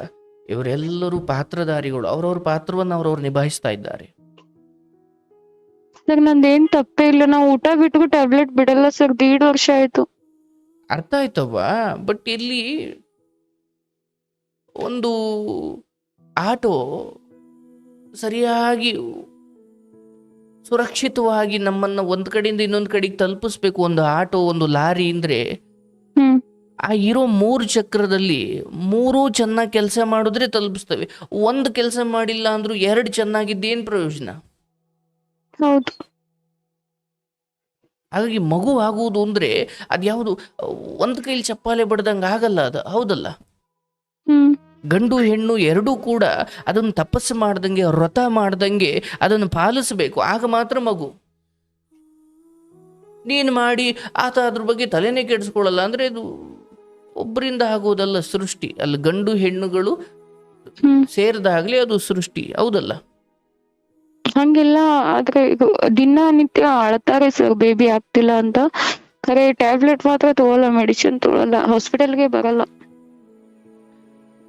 ಇವರೆಲ್ಲರೂ ಪಾತ್ರಧಾರಿಗಳು ಅವ್ರವ್ರ ಪಾತ್ರವನ್ನು ಅವ್ರವ್ರು ನಿಭಾಯಿಸ್ತಾ ಇದ್ದಾರೆ. ಸರ್ ನಂದೇನ್ ತಪ್ಪೇ ಇಲ್ಲ. ನಾವು ಊಟ ಬಿಟ್ಟು ಟ್ಯಾಬ್ಲೆಟ್ ಬಿಡಲ್ಲ ಸರ್ ದೀಡ್ ವರ್ಷ ಆಯ್ತು. ಅರ್ಥ ಆಯ್ತವ್ವ? ಬಟ್ ಇಲ್ಲಿ ಒಂದು ಆಟೋ ಸರಿಯಾಗಿ ಸುರಕ್ಷಿತವಾಗಿ ನಮ್ಮನ್ನ ಒಂದ್ ಕಡೆಯಿಂದ ಇನ್ನೊಂದು ಕಡೆಗೆ ತಲುಪಿಸ್ಬೇಕು ಒಂದು ಆಟೋ ಒಂದು ಲಾರಿ ಅಂದ್ರೆ ಹ್ಮ್. ಆ ಇರೋ ಮೂರು ಚಕ್ರದಲ್ಲಿ ಮೂರೂ ಚೆನ್ನಾಗಿ ಕೆಲಸ ಮಾಡಿದ್ರೆ ತಲುಪಿಸ್ತವೆ. ಒಂದು ಕೆಲಸ ಮಾಡಿಲ್ಲ ಅಂದ್ರೂ ಎರಡು ಚೆನ್ನಾಗಿದ್ದೇನ್ ಪ್ರಯೋಜನ? ಹೌದು. ಹಾಗಾಗಿ ಮಗು ಆಗುವುದು ಅಂದ್ರೆ ಅದ್ಯಾವುದು ಒಂದು ಕೈಲಿ ಚಪ್ಪಾಲೆ ಬಡ್ದಂಗೆ ಆಗಲ್ಲ ಅದು ಹೌದಲ್ಲ? ಹ್ಮ್. ಗಂಡು ಹೆಣ್ಣು ಎರಡೂ ಕೂಡ ಅದನ್ನು ತಪಸ್ಸು ಮಾಡ್ದಂಗೆ ವ್ರತ ಮಾಡ್ದಂಗೆ ಅದನ್ನು ಪಾಲಿಸಬೇಕು. ಆಗ ಮಾತ್ರ ಮಗು. ನೀನು ಮಾಡಿ ಆತ ಅದ್ರ ಬಗ್ಗೆ ತಲೆನೇ ಕೆಡಿಸ್ಕೊಳ್ಳಲ್ಲ ಅಂದ್ರೆ ಇದು ಒಬ್ಬರಿಂದ ಆಗೋದಲ್ಲ ಸೃಷ್ಟಿ. ಅಲ್ಲಿ ಗಂಡು ಹೆಣ್ಣುಗಳು ಸೇರಿದಾಗ್ಲೇ ಅದು ಸೃಷ್ಟಿ. ಹೌದಲ್ಲ? ಹಂಗೆಲ್ಲ ಆದ್ರೆ ಇದು ದಿನನಿತ್ಯ ಅಳತಾರೆ ಸರ್ ಬೇಬಿ ಆಗ್ತಿಲ್ಲ ಅಂತ. ಖರೆ ಟ್ಯಾಬ್ಲೆಟ್ ಮಾತ್ರ ತಗೋಲ್ಲ ಮೆಡಿಸಿನ್ ತಗೊಳಲ್ಲ ಹಾಸ್ಪಿಟಲ್ಗೆ ಬರಲ್ಲ.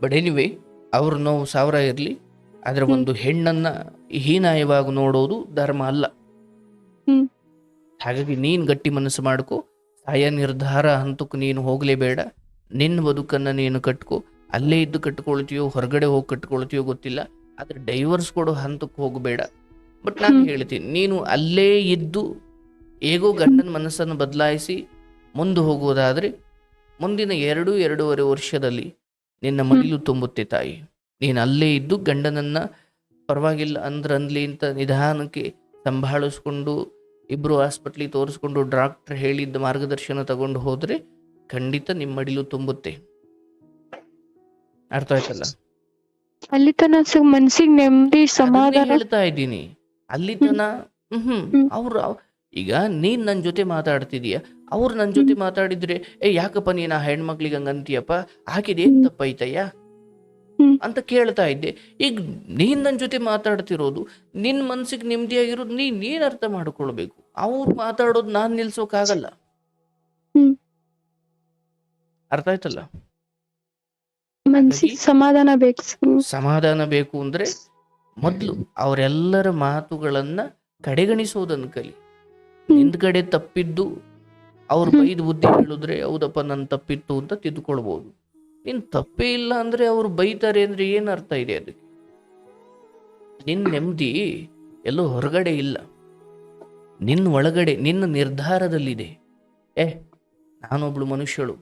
ಬಟ್ ಎನಿವೇ ಅವ್ರ ನೋವು ಸಾವಿರ ಇರಲಿ ಆದರೆ ಒಂದು ಹೆಣ್ಣನ್ನ ಹೀನಾಯವಾಗಿ ನೋಡೋದು ಧರ್ಮ ಅಲ್ಲ. ಹಾಗಾಗಿ ನೀನು ಗಟ್ಟಿ ಮನಸ್ಸು ಮಾಡ್ಕೋ ಸಾಯ ನಿರ್ಧಾರ ಹಂತಕ್ಕೆ ನೀನು ಹೋಗಲೇಬೇಡ ನಿನ್ನ ಬದುಕನ್ನು ನೀನು ಕಟ್ಕೊ ಅಲ್ಲೇ ಇದ್ದು ಕಟ್ಕೊಳ್ತೀಯೋ ಹೊರಗಡೆ ಹೋಗಿ ಕಟ್ಕೊಳ್ತೀಯೋ ಗೊತ್ತಿಲ್ಲ ಆದರೆ ಡೈವರ್ಸ್ ಕೊಡೋ ಹಂತಕ್ಕೆ ಹೋಗಬೇಡ. ಬಟ್ ನಾನು ಹೇಳ್ತೀನಿ ನೀನು ಅಲ್ಲೇ ಇದ್ದು ಹೇಗೋ ಗಂಡನ ಮನಸ್ಸನ್ನು ಬದಲಾಯಿಸಿ ಮುಂದೆ ಹೋಗುವುದಾದರೆ ಮುಂದಿನ ಎರಡು ಎರಡೂವರೆ ವರ್ಷದಲ್ಲಿ ನಿನ್ನ ಮಡಿಲು ತುಂಬುತ್ತೆ ತಾಯಿ. ನೀನು ಅಲ್ಲೇ ಇದ್ದು ಗಂಡನನ್ನ ಪರವಾಗಿಲ್ಲ ಅಂದ್ರನ್ಲಿ ಅಂತ ನಿಧಾನಕ್ಕೆ ಸಂಭಾಳಿಸ್ಕೊಂಡು ಇಬ್ರು ಹಾಸ್ಪಿಟ್ಲಿಗೆ ತೋರಿಸ್ಕೊಂಡು ಡಾಕ್ಟರ್ ಹೇಳಿದ್ದ ಮಾರ್ಗದರ್ಶನ ತಗೊಂಡು ಹೋದ್ರೆ ಖಂಡಿತ ನಿಮ್ಮ ಮಡಿಲು ತುಂಬುತ್ತೆ. ಅರ್ಥ ಆಯ್ತಲ್ಲ? ಅಲ್ಲಿ ತನ ಮನ್ಸಿಗೆ ನೆಮ್ಮದಿ ಸಮಾಧಾನ ಹೇಳ್ತಾ ಇದ್ದೀನಿ. ಅಲ್ಲಿ ತನ ಹ್ಮ್. ಅವ್ರು ಅವ್- ಈಗ ನೀನು ನನ್ನ ಜೊತೆ ಮಾತಾಡ್ತಿದೀಯ ಅವ್ರು ನನ್ನ ಜೊತೆ ಮಾತಾಡಿದ್ರೆ ಏ ಯಾಕಪ್ಪ ನೀನ್ ಆ ಹೆಣ್ಮಕ್ಳಿಗೆ ಹಂಗ ಅಂತೀಯಪ್ಪ? ಹಾಕಿದೇನ್. ತಪ್ಪೈತಯ್ಯ? ಅಂತ ಕೇಳ್ತಾ ಇದ್ದೆ. ಈಗ ನೀನ್ ನನ್ನ ಜೊತೆ ಮಾತಾಡ್ತಿರೋದು ನಿನ್ ಮನ್ಸಿಗೆ ನೆಮ್ಮದಿಯಾಗಿರೋದು ನೀನ್ ಅರ್ಥ ಮಾಡ್ಕೊಳ್ಬೇಕು? ಅವ್ರು ಮಾತಾಡೋದು ನಾನ್ ನಿಲ್ಸೋಕಾಗಲ್ಲ. ಅರ್ಥ ಆಯ್ತಲ್ಲ? ಮನ್ಸಿಗೆ ಸಮಾಧಾನ ಬೇಕು ಸಮಾಧಾನ ಬೇಕು ಅಂದ್ರೆ ಮೊದಲು ಅವರೆಲ್ಲರ ಮಾತುಗಳನ್ನ ಕಡೆಗಣಿಸೋದನ್ನ ಕಲಿ. ಕಡೆ ತಪ್ಪಿದ್ದು ಅವ್ರು ಬೈದ್ ಬೈದು ಬುದ್ಧಿ ಹೇಳಿದ್ರೆ ಹೌದಪ್ಪ ನನ್ ತಪ್ಪಿತ್ತು ಅಂತ ತಿದ್ಕೊಳ್ಬೋದು. ನಿನ್ ತಪ್ಪೇ ಇಲ್ಲ ಅಂದ್ರೆ ಅವ್ರು ಬೈತಾರೆ ಅಂದ್ರೆ ಏನ್ ಅರ್ಥ ಇದೆ ಅದಕ್ಕೆ? ನಿನ್ ನೆಮ್ಮದಿ ಎಲ್ಲೋ ಹೊರಗಡೆ ಇಲ್ಲ. ನಿನ್ನ ಒಳಗಡೆ ನಿನ್ನ ನಿರ್ಧಾರದಲ್ಲಿದೆ. ಏ ನಾನೊಬ್ಳು ಮನುಷ್ಯಳು.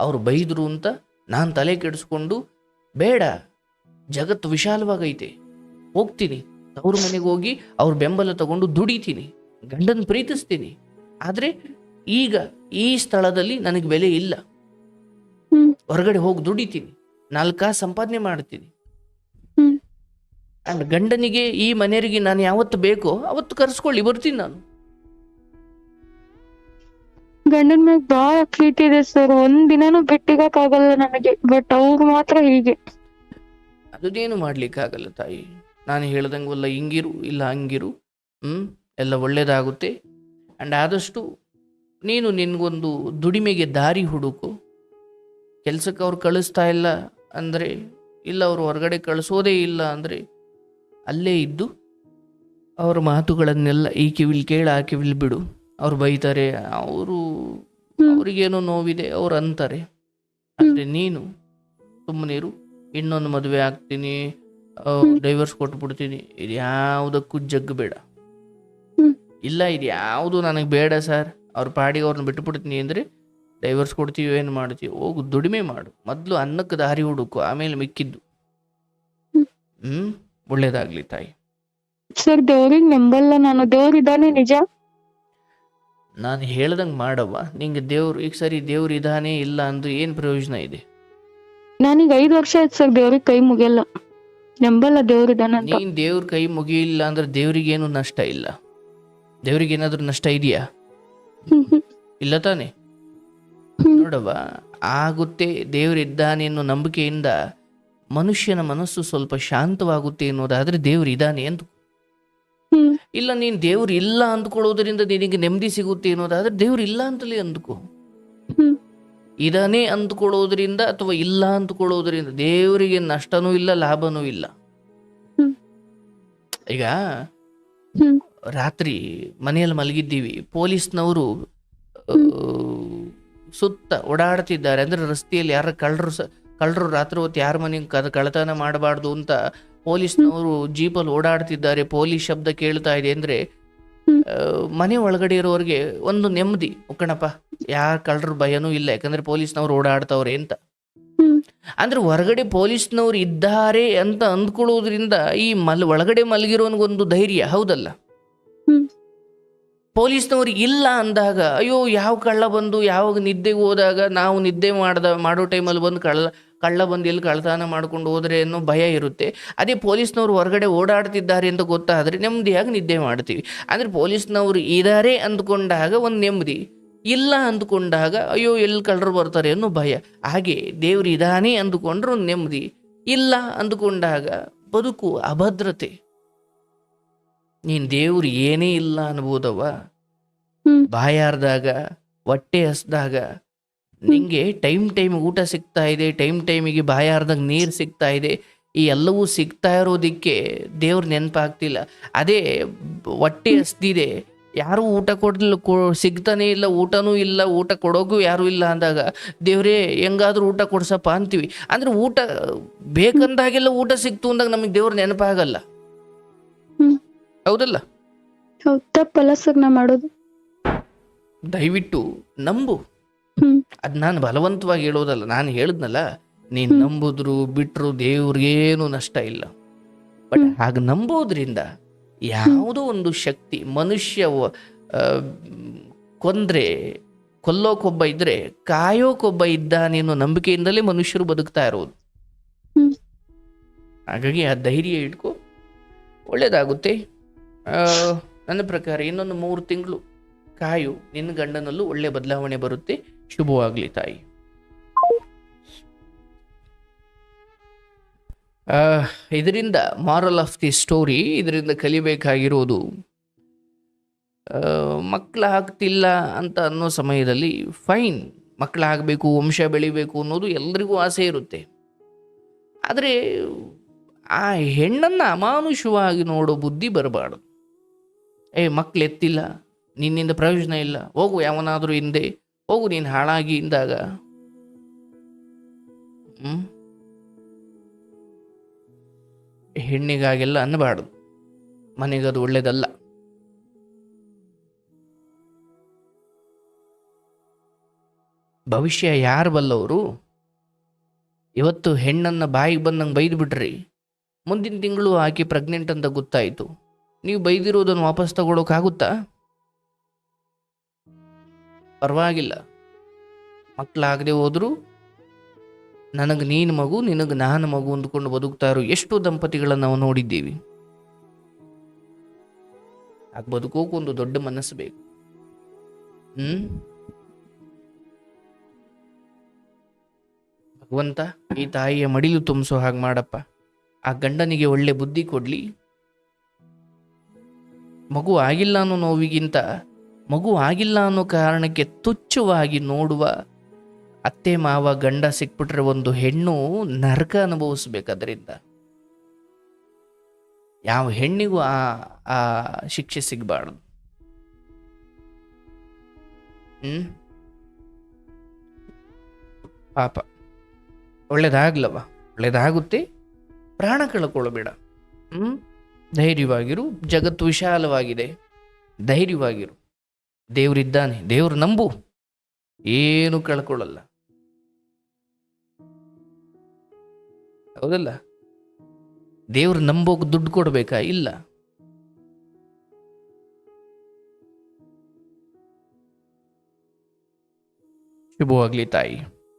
ಅವ್ರು ಬೈದ್ರು ಅಂತ ನಾನು ತಲೆ ಕೆಡಿಸ್ಕೊಂಡು ಬೇಡ ಜಗತ್ತು ವಿಶಾಲವಾಗೈತೆ. ಹೋಗ್ತೀನಿ ತವ್ರ ಮನೆಗೆ ಹೋಗಿ ಅವ್ರ ಬೆಂಬಲ ತಗೊಂಡು ದುಡಿತೀನಿ. ಗಂಡನ ಪ್ರೀತಿಸ್ತೀನಿ. ಆದರೆ ಈಗ ಈ ಸ್ಥಳದಲ್ಲಿ ನನಗೆ ಬೆಲೆ ಇಲ್ಲ. ಹೊರಗಡೆ ಹೋಗಿ ದುಡಿತೀನಿ. ನಾಲ್ಕಾ ಸಂಪಾದನೆ ಮಾಡ್ತೀನಿ. ಹ್ಮ್. ಗಂಡನಿಗೆ ಈ ಮನೆಯವರಿಗೆ ನಾನು ಯಾವತ್ತು ಬೇಕೋ ಅವತ್ತು ಕರ್ಸ್ಕೊಳ್ಳಿ ಬರ್ತೀನಿ ನಾನು. ಗಂಡನ ಮ್ಯಾಗ ಬಾಳ ಪ್ರೀತಿ ಇದೆ ಸರ್. ಒಂದ್ ದಿನಾನು ಬಿಟ್ಟಿಗಾಗಲ್ಲ ಆಗಲ್ಲ ನನಗೆ ಬಟ್ ಅವ್ರು ಮಾತ್ರ ಹೀಗೆ. ಅದನ್ನೇನು ಮಾಡ್ಲಿಕ್ಕಾಗಲ್ಲ ತಾಯಿ. ನಾನು ಹೇಳ್ದಂಗಲ್ಲ ಹಿಂಗಿರು ಇಲ್ಲ ಹಂಗಿರು ಹ್ಞೂ ಎಲ್ಲ ಒಳ್ಳೆಯದಾಗುತ್ತೆ ಆ್ಯಂಡ್ ಆದಷ್ಟು ನೀನು ನಿನಗೊಂದು ದುಡಿಮೆಗೆ ದಾರಿ ಹುಡುಕು. ಕೆಲಸಕ್ಕೆ ಅವ್ರು ಕಳಿಸ್ತಾ ಇಲ್ಲ ಅಂದರೆ ಇಲ್ಲ ಅವರು ಹೊರಗಡೆ ಕಳಿಸೋದೇ ಇಲ್ಲ ಅಂದರೆ ಅಲ್ಲೇ ಇದ್ದು ಅವ್ರ ಮಾತುಗಳನ್ನೆಲ್ಲ ಈ ಕಿವಿಲ್ ಕೇಳಿ ಆ ಕಿವಿಲ್ ಬಿಡು. ಅವ್ರು ಬೈತಾರೆ ಅವರು ಅವರಿಗೇನೋ ನೋವಿದೆ ಅವ್ರು ಅಂತಾರೆ. ಆದರೆ ನೀನು ಸುಮ್ಮನಿರು ಇನ್ನೊಂದು ಮದುವೆ ಆಗ್ತೀನಿ. ಡೈವರ್ಸ್ ಕೊಟ್ಬಿಡ್ತೀನಿ. ಇದು ಯಾವುದಕ್ಕೂ ಜಗ್ಗಬೇಡ. ಇಲ್ಲ ಇದು ಯಾವುದು ನನಗೆ ಬೇಡ ಸರ್. ಅವ್ರ ಪಾಡಿಗೆ ಅವ್ರನ್ನ ಬಿಟ್ಬಿಡ್ತೀನಿ ಅಂದರೆ ಡೈವರ್ಸ್ ಕೊಡ್ತೀವಿ ಏನು ಮಾಡ್ತೀವಿ ಹೋಗು ದುಡಿಮೆ ಮಾಡು. ಮೊದಲು ಅನ್ನಕ್ಕೆ ದಾರಿ ಹುಡುಕು ಆಮೇಲೆ ಮಿಕ್ಕಿದ್ದು. ಹ್ಮ್. ಹ್ಞೂ ಒಳ್ಳೇದಾಗಲಿ ತಾಯಿ. ಸರ್ ದೇವ್ರಿಗೆ ನಂಬಲ್ಲ ನಾನು. ದೇವ್ರಿದ್ದಾನೆ ನಿಜ? ನಾನು ಹೇಳ್ದಂಗೆ ಮಾಡವ್ವ. ನಿಂಗೆ ದೇವ್ರು ಈಗ ಸರಿ ದೇವ್ರು ಇದಾನೆ ಇಲ್ಲ ಅಂದು ಏನು ಪ್ರಯೋಜನ ಇದೆ? ನಾನೀಗ ಐದು ವರ್ಷ ಆಯ್ತು ಸರ್ ದೇವ್ರಿಗೆ ಕೈ ಮುಗಿಯಲ್ಲ. ನಂಬಲ್ಲ ದೇವ್ರಿದ್ದಾನೆ ನೀನು ನೀನ್ ದೇವ್ರ ಕೈ ಮುಗಿಯಿಲ್ಲ ಅಂದ್ರೆ ದೇವ್ರಿಗೇನು ನಷ್ಟ ಇಲ್ಲ. ದೇವ್ರಿಗೇನಾದ್ರೂ ನಷ್ಟ ಇದೆಯಾ? ಇಲ್ಲ ತಾನೆ. ನೋಡವ್ವ, ಆಗುತ್ತೆ ದೇವರಿದ್ದಾನೆ ಅನ್ನೋ ನಂಬಿಕೆಯಿಂದ ಮನುಷ್ಯನ ಮನಸ್ಸು ಸ್ವಲ್ಪ ಶಾಂತವಾಗುತ್ತೆ ಅನ್ನೋದಾದ್ರೆ ದೇವ್ರು ಇದ್ದಾನೆ ಅಂತ ಇಲ್ಲ, ನೀನ್ ದೇವ್ರು ಇಲ್ಲ ಅಂದ್ಕೊಳ್ಳೋದ್ರಿಂದ ನಿನಗೆ ನೆಮ್ಮದಿ ಸಿಗುತ್ತೆ ಅನ್ನೋದಾದ್ರೆ ದೇವ್ರು ಇಲ್ಲ ಅಂತಲೇ ಅಂದ್ಕೋ. ಇದಾನೆ ಅಂದ್ಕೊಳ್ಳೋದ್ರಿಂದ ಅಥವಾ ಇಲ್ಲ ಅಂದ್ಕೊಳ್ಳೋದ್ರಿಂದ ದೇವರಿಗೆ ನಷ್ಟನೂ ಇಲ್ಲ, ಲಾಭನೂ ಇಲ್ಲ. ಈಗ ರಾತ್ರಿ ಮನೆಯಲ್ಲಿ ಮಲಗಿದ್ದೀವಿ. ಪೊಲೀಸ್ನವರು ಸುತ್ತ ಓಡಾಡ್ತಿದ್ದಾರೆ. ಅಂದ್ರೆ ರಸ್ತೆಯಲ್ಲಿ ಯಾರ ಕಳ್ಳರು ಸ, ಕಳ್ಳರು ರಾತ್ರಿ ಹೊತ್ತು ಯಾರ ಮನೆಗೆ ಕಳ್ಳತನ ಮಾಡಬಾರ್ದು ಅಂತ ಪೊಲೀಸ್ನವರು ಜೀಪಲ್ಲಿ ಓಡಾಡ್ತಿದ್ದಾರೆ. ಪೊಲೀಸ್ ಶಬ್ದ ಕೇಳ್ತಾ ಇದೆ ಅಂದ್ರೆ ಮನೆ ಒಳಗಡೆ ಇರೋರಿಗೆ ಒಂದು ನೆಮ್ಮದಿ. ಕಣಪ್ಪ, ಯಾರ ಕಳ್ಳರ ಭಯನೂ ಇಲ್ಲ. ಯಾಕಂದ್ರೆ ಪೊಲೀಸ್ನವ್ರು ಓಡಾಡ್ತವ್ರೆ ಅಂತ. ಅಂದ್ರೆ ಹೊರಗಡೆ ಪೊಲೀಸ್ನವ್ರು ಇದ್ದಾರೆ ಅಂತ ಅಂದ್ಕೊಳ್ಳೋದ್ರಿಂದ ಈ ಮಲ್, ಒಳಗಡೆ ಮಲಗಿರೋನ್ಗೊಂದು ಧೈರ್ಯ, ಹೌದಲ್ಲ. ಪೊಲೀಸ್ನವ್ರು ಇಲ್ಲ ಅಂದಾಗ, ಅಯ್ಯೋ, ಯಾವ ಕಳ್ಳ ಬಂದು, ಯಾವಾಗ ನಿದ್ದೆಗೆ ಹೋದಾಗ ನಾವು ನಿದ್ದೆ ಮಾಡ್ದ, ಮಾಡೋ ಟೈಮಲ್ಲಿ ಬಂದು ಕಳ್ಳ ಕಳ್ಳ ಬಂದು ಇಲ್ಲಿ ಕಳ್ಳತನ ಮಾಡ್ಕೊಂಡು ಹೋದ್ರೆ ಅನ್ನೋ ಭಯ ಇರುತ್ತೆ. ಅದೇ ಪೊಲೀಸ್ನವ್ರು ಹೊರಗಡೆ ಓಡಾಡ್ತಿದ್ದಾರೆ ಅಂತ ಗೊತ್ತಾದರೆ ನೆಮ್ಮದಿಯಾಗಿ ನಿದ್ದೆ ಮಾಡ್ತೀವಿ. ಅಂದರೆ ಪೊಲೀಸ್ನವ್ರು ಇದ್ದಾರೆ ಅಂದ್ಕೊಂಡಾಗ ಒಂದು ನೆಮ್ಮದಿ, ಇಲ್ಲ ಅಂದ್ಕೊಂಡಾಗ, ಅಯ್ಯೋ, ಎಲ್ಲಿ ಕಳ್ಳರು ಬರ್ತಾರೆ ಅನ್ನೋ ಭಯ. ಹಾಗೆ ದೇವ್ರು ಇದಾನೆ ಅಂದುಕೊಂಡ್ರೆ ಒಂದು ನೆಮ್ಮದಿ, ಇಲ್ಲ ಅಂದುಕೊಂಡಾಗ ಬದುಕು ಅಭದ್ರತೆ. ನೀನು ದೇವ್ರು ಏನೇ ಇಲ್ಲ ಅನ್ಬೋದವ. ಬಾಯಾರ್ದಾಗ ಹೊಟ್ಟೆ ಹಸ್ದಾಗ ನಿಂಗೆ ಟೈಮ್ ಟೈಮ್ ಊಟ ಸಿಗ್ತಾ ಇದೆ ಟೈಮ್ ಟೈಮಿಗೆ ಬಾಯಾರ್ದಾಗ ನೀರು ಸಿಗ್ತಾ ಇದೆ ಈ ಎಲ್ಲವೂ ಸಿಗ್ತಾ ಇರೋದಕ್ಕೆ ದೇವ್ರ ನೆನಪಾಗ್ತಿಲ್ಲ ಅದೇ ಹೊಟ್ಟೆ ಹಸ್ದಿದೆ ಯಾರು ಊಟ ಕೊಡ್ಲಿಲ್ಲ ಕೊ ಸಿಗ್ತಾನೆ ಇಲ್ಲ ಊಟನೂ ಇಲ್ಲ ಊಟ ಕೊಡೋಗೂ ಯಾರೂ ಇಲ್ಲ ಅಂದಾಗ ದೇವ್ರೇ ಹೆಂಗಾದ್ರೂ ಊಟ ಕೊಡ್ಸಪ್ಪ ಅಂತೀವಿ ಅಂದ್ರೆ ಊಟ ಬೇಕಂದಾಗೆಲ್ಲ ಊಟ ಸಿಕ್ತು ಅಂದಾಗ ನಮಗೆ ದೇವ್ರ ನೆನಪಾಗಲ್ಲ. ಹೌದಲ್ಲ? ಹೌದ್ ತಪ್ಪಲ್ಲ ಸರ್ ನಾ ಮಾಡೋದು. ದಯವಿಟ್ಟು ನಂಬು. ಅದ್ ಅದು ನಾನು ಬಲವಂತವಾಗಿ ಹೇಳೋದಲ್ಲ ನಾನು ಹೇಳಿದ್ನಲ್ಲ ನೀನು ಹ್ಮ್. ನಂಬುದ್ರು ಬಿಟ್ರು ದೇವ್ರಿಗೇನು ನಷ್ಟ ಇಲ್ಲ. But hmm. ಹಾಗೆ ನಂಬೋದ್ರಿಂದ ಯಾವುದೋ ಒಂದು ಶಕ್ತಿ ಮನುಷ್ಯ ವ- ಆ, ಕೊಂದ್ರೆ ಕೊಲ್ಲೋಕೊಬ್ಬ ಇದ್ರೆ ಕಾಯೋಕೊಬ್ಬ ಇದ್ದಾನೆ ನೀನು ನಂಬಿಕೆಯಿಂದಲೇ ಮನುಷ್ಯರು ಬದುಕ್ತಾ ಇರೋದು. ಹ್ಮ್. ಹಾಗಾಗಿ ಆ ಧೈರ್ಯ ಇಟ್ಕೋ ಒಳ್ಳೇದಾಗುತ್ತೆ. ನನ್ನ ಪ್ರಕಾರ ಇನ್ನೊಂದು ಮೂರು ತಿಂಗಳು ಕಾಯು. ನಿನ್ನ ಗಂಡನಲ್ಲೂ ಒಳ್ಳೆ ಬದಲಾವಣೆ ಬರುತ್ತೆ. ಶುಭವಾಗಲಿ ತಾಯಿ. ಇದರಿಂದ ಮಾರಲ್ ಆಫ್ ದಿ ಸ್ಟೋರಿ ಇದರಿಂದ ಕಲಿಬೇಕಾಗಿರೋದು ಮಕ್ಕಳು ಆಗ್ತಿಲ್ಲ ಅಂತ ಅನ್ನೋ ಸಮಯದಲ್ಲಿ ಫೈನ್ ಮಕ್ಕಳು ಆಗಬೇಕು ವಂಶ ಬೆಳಿಬೇಕು ಅನ್ನೋದು ಎಲ್ರಿಗೂ ಆಸೆ ಇರುತ್ತೆ. ಆದರೆ ಆ ಹೆಣ್ಣನ್ನು ಅಮಾನುಷವಾಗಿ ನೋಡೋ ಬುದ್ಧಿ ಬರಬಾರ್ದು. ಏ, ಮಕ್ಳು ಎತ್ತಿಲ್ಲ, ನಿನ್ನಿಂದ ಪ್ರಯೋಜನ ಇಲ್ಲ. ಹೋಗು, ಯಾವನಾದರೂ ಹಿಂದೆ. ಹೋಗು, ನೀನು ಹಾಳಾಗಿ ಇಂದಾಗ ಹೆಣ್ಣಿಗಾಗೆಲ್ಲ ಅನ್ನಬಾರ್ದು. ಮನೆಗದು ಒಳ್ಳೇದಲ್ಲ. ಭವಿಷ್ಯ ಯಾರು ಬಲ್ಲವರು? ಇವತ್ತು ಹೆಣ್ಣನ್ನು ಬಾಯಿಗೆ ಬಂದಂಗೆ ಬೈದು ಬಿಟ್ರಿ ಮುಂದಿನ ತಿಂಗಳು ಆಕೆ ಪ್ರೆಗ್ನೆಂಟ್ ಅಂತ ಗೊತ್ತಾಯಿತು. ನೀವು ಬೈದಿರೋದನ್ನು ವಾಪಸ್ ತಗೊಳೋಕ್ಕಾಗುತ್ತಾ ಪರವಾಗಿಲ್ಲ. ಮಕ್ಕಳಾಗದೆ ಹೋದರೂ ನನಗೆ ನೀನು ಮಗು, ನಿನಗೆ ನಾನು ಮಗು ಅಂದ್ಕೊಂಡು ಬದುಕ್ತಾ ಇರೋ ಎಷ್ಟು ದಂಪತಿಗಳನ್ನು ನಾವು ನೋಡಿದ್ದೀವಿ. ಆಗ ಬದುಕೋಕೊಂದು ದೊಡ್ಡ ಮನಸ್ಸು ಬೇಕು. ಹ್ಮ್? ಭಗವಂತ ಈ ತಾಯಿಯ ಮಡಿಲು ತುಂಬಿಸೋ ಹಾಗೆ ಮಾಡಪ್ಪ. ಆ ಗಂಡನಿಗೆ ಒಳ್ಳೆ ಬುದ್ಧಿ ಕೊಡ್ಲಿ. ಮಗು ಆಗಿಲ್ಲ ಅನ್ನೋ ನೋವಿಗಿಂತ ಮಗು ಆಗಿಲ್ಲ ಅನ್ನೋ ಕಾರಣಕ್ಕೆ ತುಚ್ಛವಾಗಿ ನೋಡುವ ಅತ್ತೆ ಮಾವ ಗಂಡ ಸಿಕ್ಬಿಟ್ರೆ ಒಂದು ಹೆಣ್ಣು ನರಕ ಅನುಭವಿಸ್ಬೇಕು ಅದರಿಂದ ಯಾವ ಹೆಣ್ಣಿಗೂ ಆ ಆ ಶಿಕ್ಷೆ ಸಿಗಬಾರ್ದು. ಹ್ಮ್? ಪಾಪ. ಒಳ್ಳೇದಾಗ್ಲವ. ಒಳ್ಳೇದಾಗುತ್ತೆ. ಪ್ರಾಣ ಕಳ್ಕೊಳ್ಳಬೇಡ ಹ್ಮ್? ಧೈರ್ಯವಾಗಿರು, ಜಗತ್ತು ವಿಶಾಲವಾಗಿದೆ. ಧೈರ್ಯವಾಗಿರು. ದೇವರಿದ್ದಾನೆ. ದೇವರು ನಂಬು. ಏನು ಕಳ್ಕೊಳ್ಳಲ್ಲ. ಹೌದಲ್ಲ? ದೇವ್ರು ನಂಬೋಕ್ ದುಡ್ಡು ಕೊಡ್ಬೇಕಾ? ಇಲ್ಲ. ಶುಭವಾಗ್ಲಿ ತಾಯಿ.